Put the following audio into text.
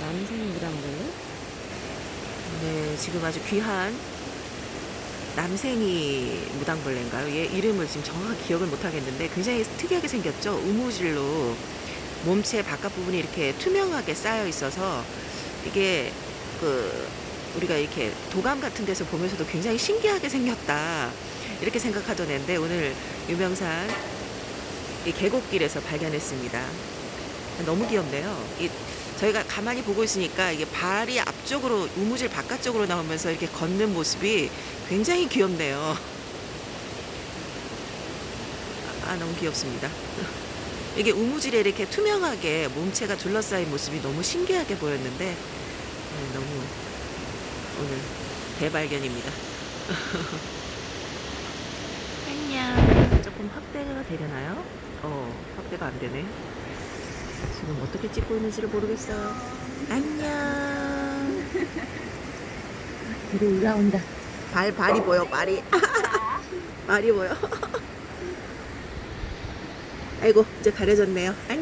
남생 무당벌레? 네, 지금 아주 귀한 남생이 무당벌레인가요? 얘 이름을 지금 정확하게 기억을 못 하겠는데 굉장히 특이하게 생겼죠? 우무질로 몸체 바깥 부분이 이렇게 투명하게 쌓여 있어서 이게 그 우리가 이렇게 도감 같은 데서 보면서도 굉장히 신기하게 생겼다 이렇게 생각하던 애인데 오늘 유명산 이 계곡길에서 발견했습니다. 너무 귀엽네요. 이 저희가 가만히 보고 있으니까 이게 발이 앞쪽으로 우무질 바깥쪽으로 나오면서 이렇게 걷는 모습이 굉장히 귀엽네요. 아 너무 귀엽습니다. 이게 우무질에 이렇게 투명하게 몸체가 둘러싸인 모습이 너무 신기하게 보였는데 네, 너무 오늘 대발견입니다. 안녕. 조금 확대가 되려나요? 어 확대가 안 되네. 지금 어떻게 찍고 있는지를 모르겠어요. 안녕. 뒤로 올라온다. 발 발이 보여 발이. 발이 보여. 아이고 이제 가려졌네요. 안녕.